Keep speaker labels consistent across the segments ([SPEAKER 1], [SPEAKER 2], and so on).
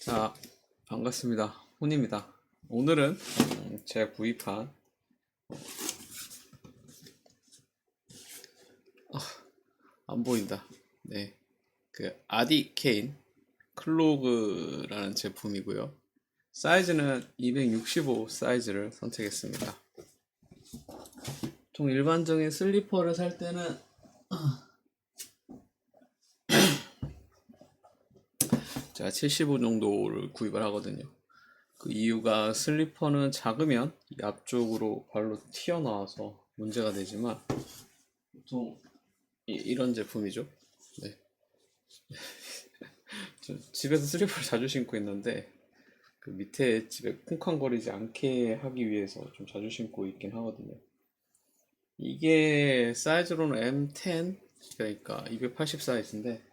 [SPEAKER 1] 자, 반갑습니다. 혼입니다. 오늘은 음, 제가 구입한 아, 안 보인다. 네, 그 아디케인 클로그라는 제품이고요. 사이즈는 265 사이즈를 선택했습니다. 보통 일반적인 슬리퍼를 살 때는 제가 75 정도를 구입을 하거든요. 그 이유가 슬리퍼는 작으면 이 앞쪽으로 발로 튀어나와서 문제가 되지만 보통 이, 런 제품이죠. 네. 저 집에서 슬리퍼를 자주 신고 있는데 그 밑에 집에 쿵쾅거리지 않게 하기 위해서 좀 자주 신고 있긴 하거든요. 이게 사이즈로는 M10 그러니까 280 사이즈인데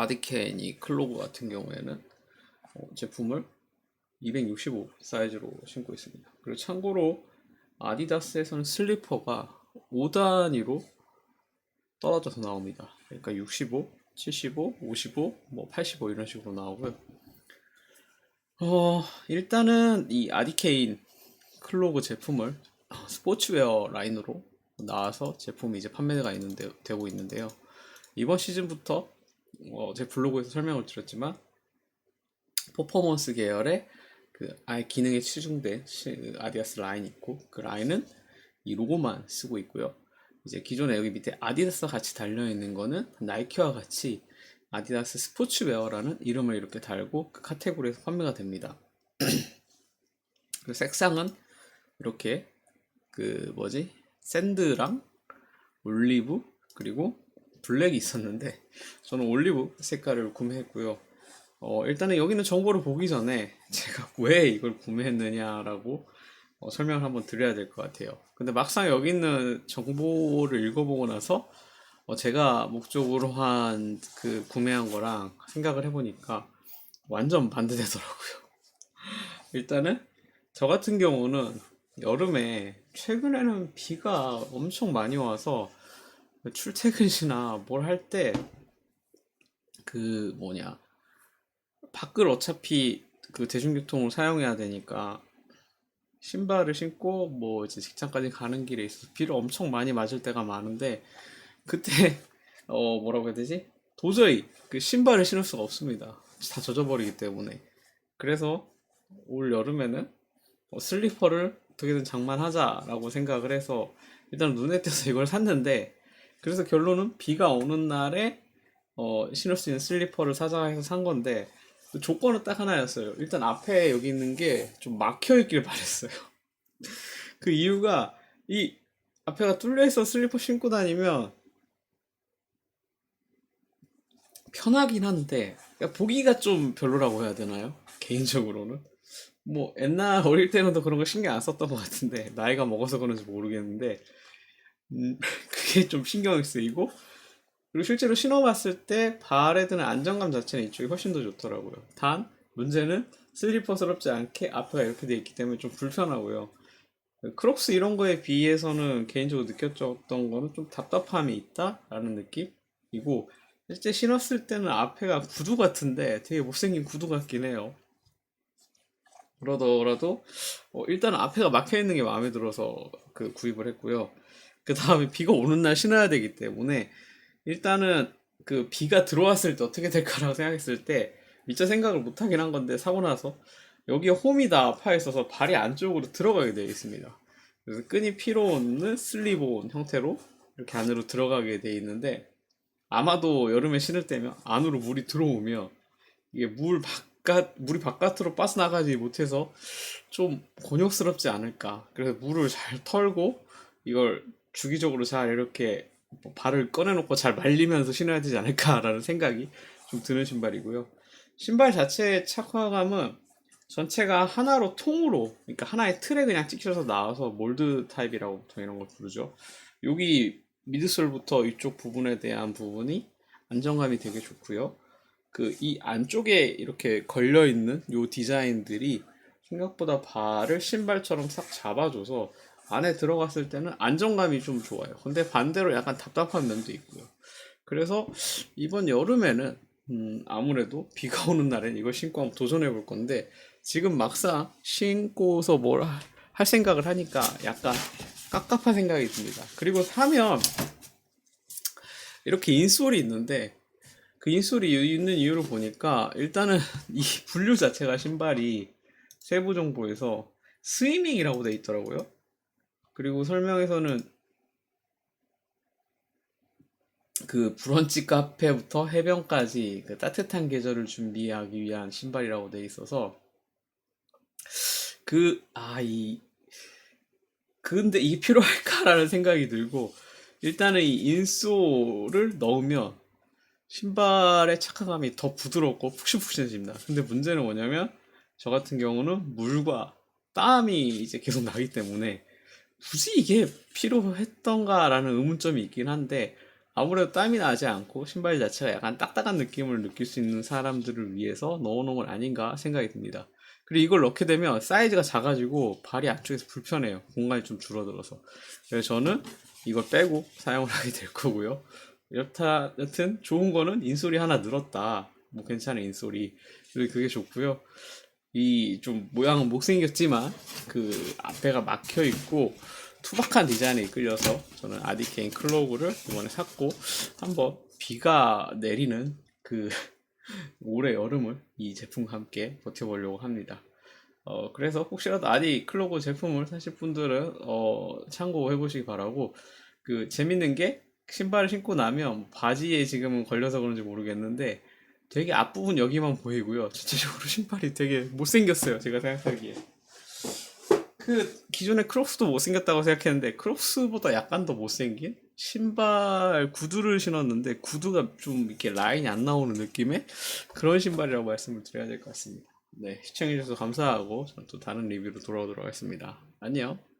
[SPEAKER 1] 아디케니 클로그 같은 경우에는 어, 제품을 265 사이즈로 신고 있습니다. 그리고 참고로 아디다스에서는 슬리퍼가 5단위로 떨어져서 나옵니다. 그러니까 65, 75, 55, 뭐 85 이런 식으로 나오고요. 어, 일단은 이 아디케인 클로그 제품을 스포츠웨어 라인으로 나와서 제품이 이제 판매가 있는데, 되고 있는데요. 이번 시즌부터 어, 제 블로그에서 설명을 드렸지만 퍼포먼스 계열의 그 아예 기능에 치중된 시- 그 아디다스 라인이 있고 그 라인은 이 로고만 쓰고 있고요. 이제 기존에 여기 밑에 아디다스가 같이 달려 있는 거는 나이키와 같이 아디다스 스포츠웨어라는 이름을 이렇게 달고 그 카테고리에서 판매가 됩니다. 그 색상은 이렇게 그 뭐지 샌드랑 올리브 그리고 블랙이 있었는데 저는 올리브 색깔을 구매했고요. 어, 일단은 여기는 정보를 보기 전에 제가 왜 이걸 구매했느냐라고 어, 설명을 한번 드려야 될 것 같아요. 근데 막상 여기 있는 정보를 읽어보고 나서 어, 제가 목적으로 한 그 구매한 거랑 생각을 해보니까 완전 반대되더라고요. 일단은 저 같은 경우는 여름에 최근에는 비가 엄청 많이 와서 출퇴근 시나 뭘 할 때 그 뭐냐 밖을 어차피 그 대중교통을 사용해야 되니까 신발을 신고 뭐 이제 직장까지 가는 길에 있어서 비를 엄청 많이 맞을 때가 많은데 그때 어 뭐라고 해야 되지? 도저히 그 신발을 신을 수가 없습니다. 다 젖어버리기 때문에 그래서 올 여름에는 어, 슬리퍼를 어떻게든 장만하자라고 생각을 해서 일단 눈에 띄어서 이걸 샀는데 그래서 결론은 비가 오는 날에 어, 신을 수 있는 슬리퍼를 사자 해서 산 건데 그 조건은 딱 하나였어요. 일단 앞에 여기 있는 게 좀 막혀 있길 바랬어요. 그 이유가 이 앞에가 뚫려 있어 슬리퍼 신고 다니면 편하긴 한데 그러니까 보기가 좀 별로라고 해야 되나요? 개인적으로는 뭐 옛날 어릴 때는 더 그런 거 신경 안 썼던 것 같은데 나이가 먹어서 그런지 모르겠는데 음, 그게 좀 신경이 쓰이고 그리고 실제로 신어봤을 때 발에 드는 안정감 자체는 이쪽이 훨씬 더 좋더라고요. 단 문제는 슬리퍼스럽지 않게 앞에가 이렇게 돼 있기 때문에 좀 불편하고요. 크록스 이런 거에 비해서는 개인적으로 느꼈던 거는 좀 답답함이 있다라는 느낌이고 실제 신었을 때는 앞에가 구두 같은데 되게 못생긴 구두 같긴 해요. 그러더라도 어, 일단 앞에가 막혀 있는 게 마음에 들어서 그 구입을 했고요. 그 다음에 비가 오는 날 신어야 되기 때문에 일단은 그 비가 들어왔을 때 어떻게 될까라고 생각했을 때 미처 생각을 못 하긴 한 건데 사고 나서 여기에 홈이 다파 있어서 발이 안쪽으로 들어가게 되어 있습니다. 그래서 끈이 없는 슬리본 형태로 이렇게 안으로 들어가게 되어 있는데 아마도 여름에 신을 때면 안으로 물이 들어오면 이게 물 바깥 물이 바깥으로 빠져나가지 못해서 좀 곤욕스럽지 않을까. 그래서 물을 잘 털고 이걸 주기적으로 잘 이렇게 뭐 발을 꺼내놓고 잘 말리면서 신어야 되지 않을까라는 생각이 좀 드는 신발이고요. 신발 자체의 착화감은 전체가 하나로 통으로, 그러니까 하나의 틀에 그냥 찍혀서 나와서 몰드 타입이라고 보통 이런 걸 부르죠. 여기 미드솔부터 이쪽 부분에 대한 부분이 안정감이 되게 좋고요. 그 이 안쪽에 이렇게 걸려 있는 요 디자인들이 생각보다 발을 신발처럼 싹 잡아줘서 안에 들어갔을 때는 안정감이 좀 좋아요. 근데 반대로 약간 답답한 면도 있고요. 그래서 이번 여름에는 음, 아무래도 비가 오는 날엔 이걸 신고 한번 도전해 볼 건데 지금 막상 신고서 뭘 할 생각을 하니까 약간 깝깝한 생각이 듭니다. 그리고 사면 이렇게 인솔이 있는데 그 인솔이 있는 이유를 보니까 일단은 이 분류 자체가 신발이 세부 정보에서 스위밍이라고 돼 있더라고요. 그리고 설명에서는 그 브런치 카페부터 해변까지 그 따뜻한 계절을 준비하기 위한 신발이라고 돼 있어서 그, 아, 이, 근데 이게 필요할까라는 생각이 들고 일단은 이 인솔을 넣으면 신발의 착화감이 더 부드럽고 푹신푹신해집니다. 근데 문제는 뭐냐면 저 같은 경우는 물과 땀이 이제 계속 나기 때문에 굳이 이게 필요했던가라는 의문점이 있긴 한데 아무래도 땀이 나지 않고 신발 자체가 약간 딱딱한 느낌을 느낄 수 있는 사람들을 위해서 넣어놓은 건 아닌가 생각이 듭니다. 그리고 이걸 넣게 되면 사이즈가 작아지고 발이 안쪽에서 불편해요. 공간이 좀 줄어들어서. 그래서 저는 이걸 빼고 사용을 하게 될 거고요. 여타, 여튼 좋은 거는 인솔이 하나 늘었다. 뭐 괜찮은 인솔이. 그게 좋고요. 이 좀 모양은 못생겼지만 그 앞에가 막혀 있고 투박한 디자인에 이끌려서 저는 아디케인 클로그를 이번에 샀고 한번 비가 내리는 그 올해 여름을 이 제품과 함께 버텨보려고 합니다. 어, 그래서 혹시라도 아디 클로고 제품을 사실 분들은 어, 참고해 보시기 바라고 그 재밌는 게 신발을 신고 나면 바지에 지금은 걸려서 그런지 모르겠는데 되게 앞부분 여기만 보이고요. 전체적으로 신발이 되게 못생겼어요. 제가 생각하기에. 그 기존에 크록스도 못생겼다고 생각했는데 크록스보다 약간 더 못생긴 신발 구두를 신었는데 구두가 좀 이렇게 라인이 안 나오는 느낌의 그런 신발이라고 말씀을 드려야 될 것 같습니다. 네, 시청해주셔서 감사하고 저는 또 다른 리뷰로 돌아오도록 하겠습니다. 안녕.